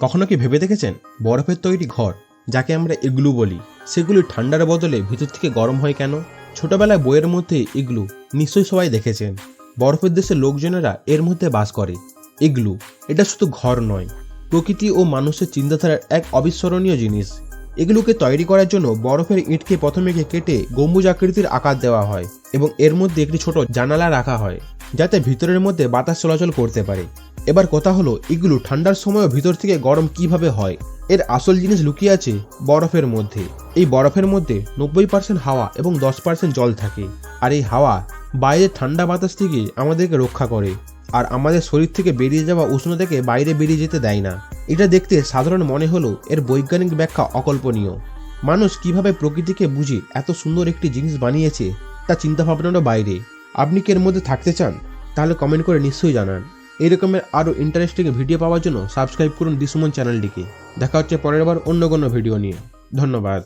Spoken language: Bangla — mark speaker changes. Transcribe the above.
Speaker 1: কখনো কি ভেবে দেখেছেন? বরফের তৈরি ঘর, যাকে আমরা ইগলু বলি, সেগুলি ঠান্ডার বদলে ভিতর থেকে গরম হয় কেন? ছোটবেলায় বইয়ের মধ্যে ইগলু নিশ্চয়ই সবাই দেখেছেন। বরফের দেশের লোকজনেরা এর মধ্যে বাস করে। ইগলু, এটা শুধু ঘর নয়, প্রকৃতি ও মানুষের চিন্তাধারার এক অবিস্মরণীয় জিনিস। এগুলোকে তৈরি করার জন্য বরফের ইঁটকে প্রথমে কেটে গম্বুজ আকৃতির আকার দেওয়া হয় এবং এর মধ্যে একটি ছোট জানালা রাখা হয়, যাতে ভিতরের মধ্যে বাতাস চলাচল করতে পারে। এবার কথা হলো, এগুলো ঠান্ডার সময়ও ভিতর থেকে গরম কীভাবে হয়? এর আসল জিনিস লুকিয়ে আছে বরফের মধ্যে। এই বরফের মধ্যে নব্বই পার্সেন্ট হাওয়া এবং দশ পার্সেন্ট জল থাকে। আর এই হাওয়া বাইরের ঠান্ডা বাতাস থেকে আমাদেরকে রক্ষা করে। আর আমাদের শরীর থেকে বেরিয়ে যাওয়া উষ্ণতাকে বাইরে বেরিয়ে যেতে দেয় না। এটা দেখতে সাধারণ মনে হলেও এর বৈজ্ঞানিক ব্যাখ্যা অকল্পনীয়। মানুষ কীভাবে প্রকৃতিকে বুঝে এত সুন্দর একটি জিনিস বানিয়েছে, তা চিন্তাভাবনারও বাইরে। আপনি কি এর মধ্যে থাকতে চান? তাহলে কমেন্ট করে নিশ্চয়ই জানান। এই রকমের আরও ইন্টারেস্টিং ভিডিও পাওয়ার জন্য সাবস্ক্রাইব করুন দিসুমন চ্যানেলটিকে দেখা হচ্ছে পরের বার অন্য কোনো ভিডিও নিয়ে। ধন্যবাদ।